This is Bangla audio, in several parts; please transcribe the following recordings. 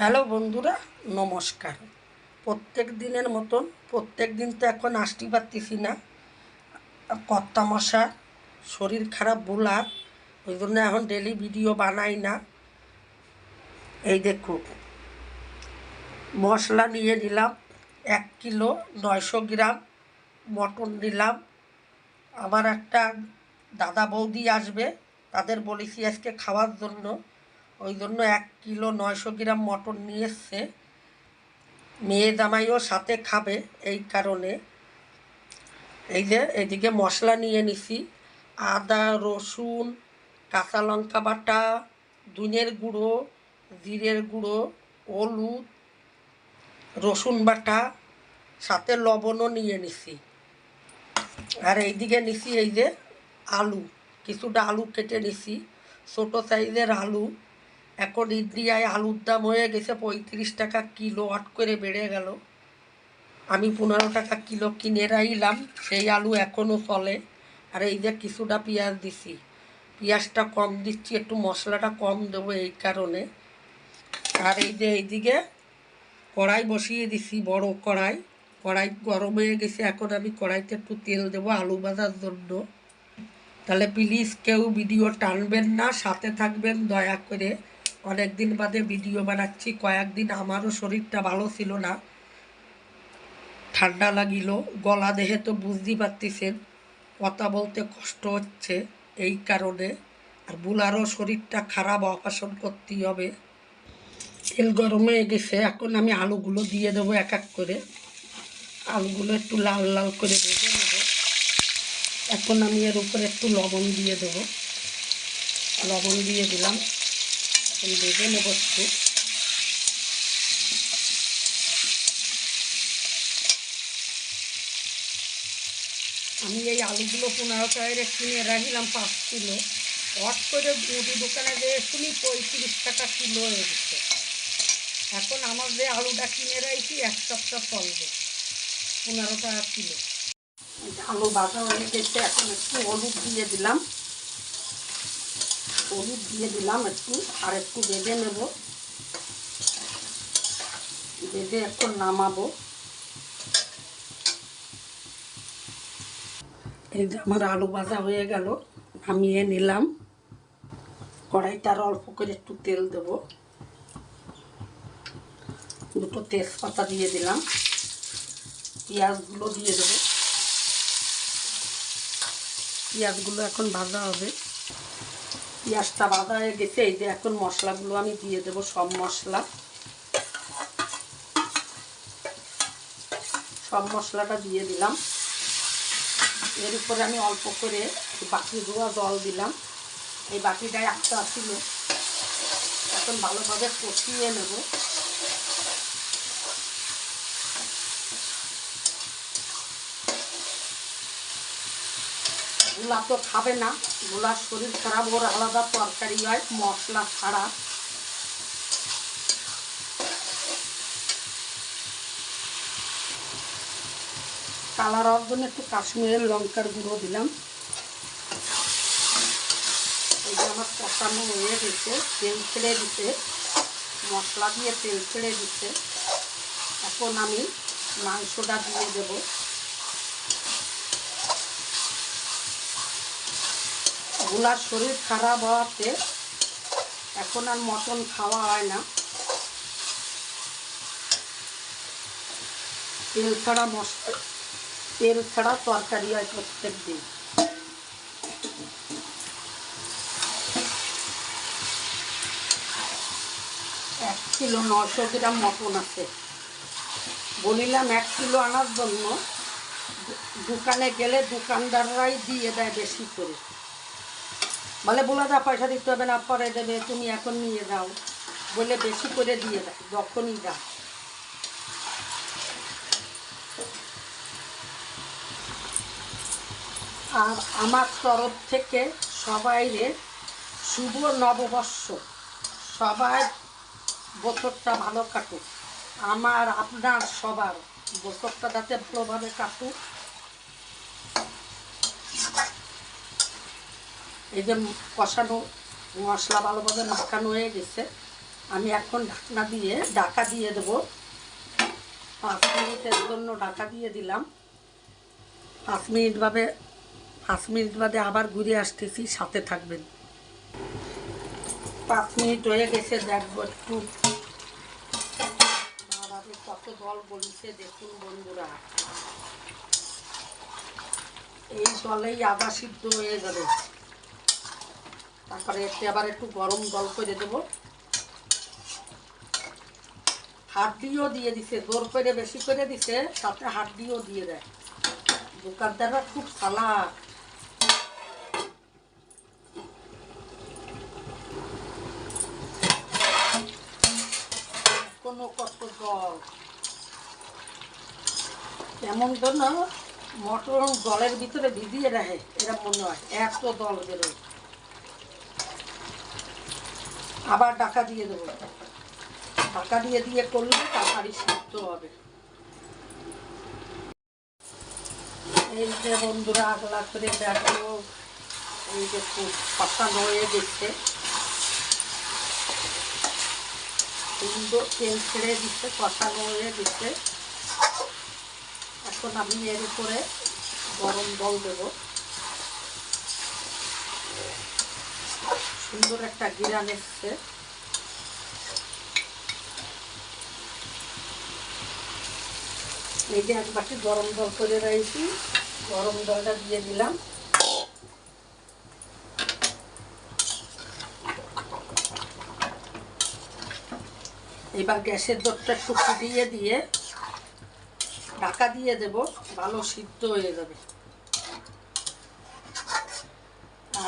হ্যালো বন্ধুরা, নমস্কার। প্রত্যেক দিনের মতন, প্রত্যেক দিন তো এখন আসতে পারতেছি না। কর্তা মশা শরীর খারাপ বোলা ওই জন্য এখন ডেলি ভিডিও বানাই না। এই দেখুন মশলা নিয়ে নিলাম এক কিলো নয়শো গ্রাম, মটন নিলাম। আমার একটা দাদা বৌদি আসবে, তাদের বলেছি আজকে খাওয়ার জন্য। ওই জন্য এক কিলো নয়শো গ্রাম মটন নিয়ে এসছে। মেয়ে জামাইও সাথে খাবে এই কারণে। এই যে, এদিকে মশলা নিয়ে নিছি। আদা, রসুন, কাঁচা লঙ্কা বাটা দুনের গুঁড়ো, জিরের গুঁড়ো, হলুদ, রসুন বাটা, সাথে লবণও নিয়ে নিছি। আর এইদিকে নিছি এই যে আলু, কিছুটা আলু কেটে নিছি। ছোটো সাইজের আলু। এখন ইন্ডিয়ায় আলুর দাম হয়ে গেছে, পঁয়ত্রিশ টাকা কিলো আট করে বেড়ে গেল। আমি পনেরো টাকা কিলো কিনে রাইলাম, সেই আলু এখনও চলে আর এই যে কিছুটা পেঁয়াজ দিছি, পেঁয়াজটা কম দিচ্ছি, একটু মশলাটা কম দেবো এই কারণে। আর এই যে এইদিকে কড়াই বসিয়ে দিছি, বড় কড়াই। কড়াই গরম হয়ে গেছে, এখন আমি কড়াইতে একটু তেল দেবো আলু ভাজার জন্য। তাহলে প্লিজ কেউ ভিডিও টানবেন না, সাথে থাকবেন দয়া করে। অনেক দিন বাদে ভিডিও বানাচ্ছি। কয়েকদিন আমারও শরীরটা ভালো ছিল না। ঠান্ডা লাগিল। গলা দেহে তো বুঝতেই পারতেছেন, কথা বলতে কষ্ট হচ্ছে এই কারণে। আর বুলারও শরীরটা খারাপ অপারেশন করতেই হবে। তেল গরম গেছে, এখন আমি আলুগুলো দিয়ে দেবো এক এক করে। আলুগুলো একটু লাল লাল করে ভেজে নেব। এখন আমি এর উপরে একটু লবণ দিয়ে দেবো। লবণ দিয়ে দিলাম। এখন ভেজে নেব আমি এই আলুগুলো পনেরো টাকায় কিনে রাখিলাম পাঁচ কিলো। হট করে মুদি দোকানে দিয়ে শুনি পঁয়ত্রিশ টাকা কিলো হয়ে গেছে। এখন আমার যে আলুটা কিনে রাখছি এক সপ্তাহ চলবে। পনেরো টাকা কিলো। আলু ভাজা হয়ে গেছে, এখন একটু হলুদ দিয়ে দিলাম। হলুদ দিয়ে দিলাম একটু, আর একটু বেঁধে নেব। বেঁধে একটু নামাবো। এই যে আমার আলু ভাজা হয়ে গেল, নামিয়ে নিলাম। কড়াইটার অল্প করে একটু তেল দেব। দুটো তেজপাতা দিয়ে দিলাম। পেঁয়াজগুলো দিয়ে দেবো। পেঁয়াজগুলো এখন ভাজা হবে। পেঁয়াজটা বাঁধা হয়ে গেছে, এই যে এখন মশলাগুলো আমি দিয়ে দেব, সব মশলা। সব মশলাটা দিয়ে দিলাম। এর উপরে আমি অল্প করে বাকি ধোয়া জল দিলাম। এই বাকিটায় আস্তে ছিল, এখন ভালোভাবে কষিয়ে নেব। গোলা তো খাবে না। গোলার শরীর খারাপ, ওর আলাদা তরকারি হয়, মশলা ছাড়া। কালার হওয়ার জন্য একটু কাশ্মীরের লঙ্কার গুঁড়ো দিলাম। এই যে আমার কষানো হয়ে গেছে, তেল ছেড়ে দিতে। মশলা দিয়ে তেল ছেড়ে দিতে। এখন আমি মাংসটা দিয়ে দেব। গোলার শরীর খারাপ হওয়াতে এখন আর মটন খাওয়া হয় না। তেল ছাড়া মশলা তেল ছাড়া তরকারি হয় প্রত্যেক দিন। এক কিলো নশো গ্রাম মটন আছে। বলিলাম এক কিলো আনার জন্য দোকানে গেলে দোকানদাররাই দিয়ে দেয় বেশি করে। বলে বলে যা, পয়সা দিতে হবে না, পরে দেবে, তুমি এখন নিয়ে যাও। বলে, বেশি করে দিয়ে দাও যখনই যা। আর আমার তরফ থেকে সবাইরে শুভ নববর্ষ। সবাই বছরটা ভালো কাটুক। আমার, আপনার সবার বছরটা যাতে ভালোভাবে কাটুক। এই যে কষানো মশলা ভালোভাবে মাখানো হয়ে গেছে। আমি এখন ঢাকনা দিয়ে ঢাকা দিয়ে দেবো। পাঁচ মিনিটের জন্য ঢাকা দিয়ে দিলাম। পাঁচ মিনিট ভাবে, পাঁচ মিনিট বাদে আবার ঘুরে আসতেছি, সাথে থাকবেন। পাঁচ মিনিট হয়ে গেছে, দেখব একটু। কত জল বলিছে, দেখুন বন্ধুরা। এই জলেই আদা সিদ্ধ হয়ে যাবে। তারপরে এতে আবার একটু গরম জল করে দেবো। হাড্ডিও দিয়ে দিছে, জোর করে, বেশি করে দিছে, সাথে হাড্ডিও দিয়ে দেয়। দোকানদাররা খুব সালাক কোনো কত জল। এমন জন্য মটর জলের ভিতরে ভিজিয়ে রাখে এরা মনে হয়। এত জল বেরোয়। আবার ডাকা দিয়ে দেবো। ঢাকা দিয়ে দিয়ে করলে তাড়াতাড়ি সিদ্ধ হবে। এই যে বন্ধুরা আগলা করে দেখো, এই যে পাতানো হয়ে গেছে। সুন্দর তেল ছেড়ে দিচ্ছে কষানো হয়ে গেছে। এখন আমি এর উপরে গরম জল দেব। সুন্দর একটা গিরান এসছে। এই যে এক বাটি গরম জল করে রয়েছি, গরম জলটা দিয়ে দিলাম। এবার গ্যাসের দরটা একটু ফুটিয়ে দিয়ে ঢাকা দিয়ে দেব, ভালো সিদ্ধ হয়ে যাবে।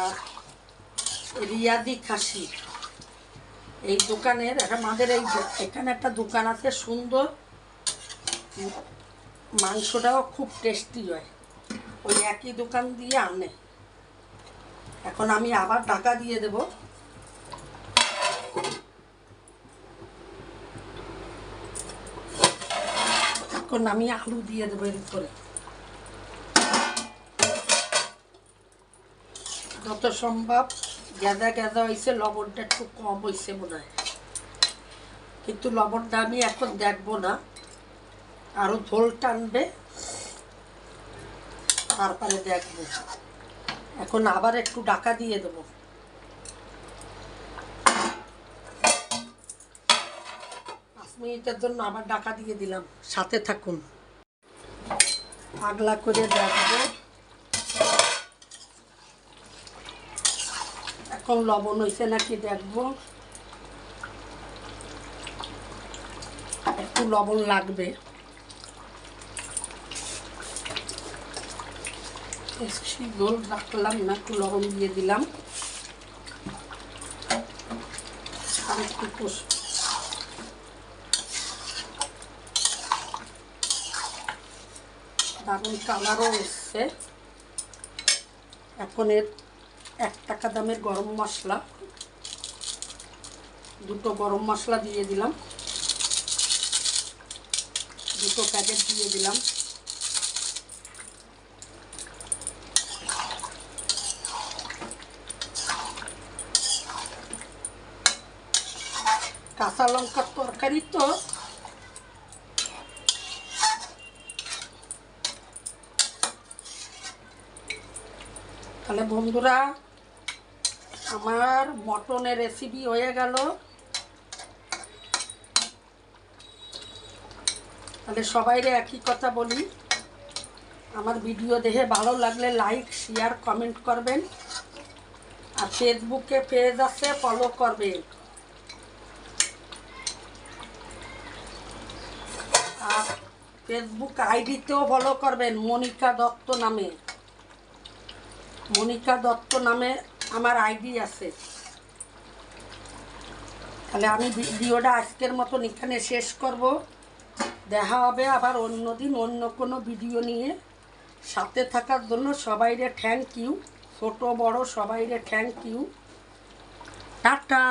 আর রিয়াদি খাসি। এই দোকানের আমাদের এই এখানে একটা দোকান আছে, সুন্দর। মাংসটাও খুব টেস্টি হয়। ওই একই দোকান দিয়ে আনে। এখন আমি আবার টাকা দিয়ে দেব। এখন আমি আলু দিয়ে দেবো এর উপরে। যত সম্ভব। গেদা গেদা হয়েছে লবণটা একটু কম হয়েছে মনে হয়। কিন্তু লবণটা আমি এখন দেখব না। আরও ঝোল টানবে, তারপরে দেখব। এখন আবার একটু ডাকা দিয়ে দেবো। পাঁচ মিনিটের জন্য আবার ডাকা দিয়ে দিলাম। সাথে থাকুন। আগলা করে দেখব। এখন লবণ হয়েছে নাকি দেখব। একটু লবণ লাগবে। গোল রাখলাম, না একটু লবণ দিয়ে দিলাম। আর দারুণ কালারও এসছে। এখন এর এক টাকা দামের গরম মশলা। দুটো গরম মশলা দিয়ে দিলাম। দুটো প্যাকেট দিয়ে দিলাম। কাঁচা লঙ্কার তরকারি তো। তাহলে বন্ধুরা আমার মটনের রেসিপি হয়ে গেল। তাহলে সবাইরে একই কথা বলি। আমার ভিডিও দেখে ভালো লাগলে লাইক শেয়ার কমেন্ট করবেন। আর ফেসবুকে পেজ আছে ফলো করবেন। আর ফেসবুক আইডিতেও ফলো করবেন, মনিকা দত্ত নামে। মনিকা দত্ত নামে আমার আইডি আছে। তাহলে আমি ভিডিওটা আজকের মতন এখানে শেষ করব। দেখা হবে আবার অন্য দিন অন্য কোনো ভিডিও নিয়ে। সাথে থাকার জন্য সবাইরে থ্যাংক ইউ ছোট বড় সবাইরে থ্যাংক ইউ টাটা!